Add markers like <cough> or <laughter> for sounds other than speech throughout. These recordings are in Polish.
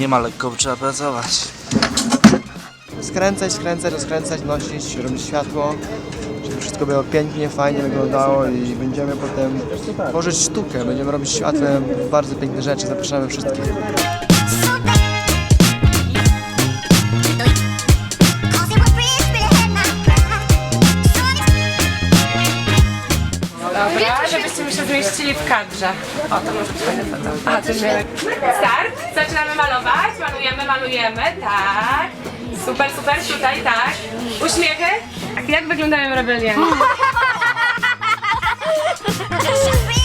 Nie ma lekko, trzeba pracować. Skręcać, skręcać, rozkręcać, nosić, robić światło, wszystko było pięknie, fajnie wyglądało i będziemy potem tworzyć sztukę, będziemy robić światłem bardzo piękne rzeczy, zapraszamy wszystkich. Dobra, żebyście się zmieścili w kadrze. O, to może być fajne foto. Aha, to mnie... Start. Zaczynamy malować. Malujemy, malujemy. Tak. Super, super. Tutaj, tak. Uśmiechy. Tak, jak wyglądają rebelianie? <laughs>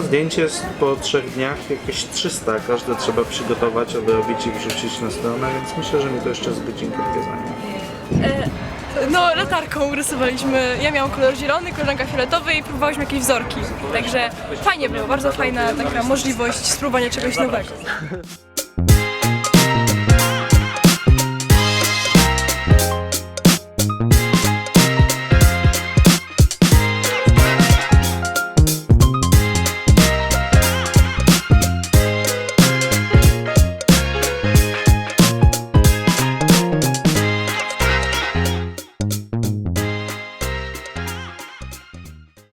No zdjęcie jest po trzech dniach jakieś 300, każde trzeba przygotować, obrobić i wrzucić na stronę, więc myślę, że mi to jeszcze z godzinkę zajmie. No, latarką rysowaliśmy. Ja miałam kolor zielony, koleżanka fioletowy i próbowałyśmy jakieś wzorki. Także fajnie było, bardzo fajna taka możliwość spróbowania czegoś nowego.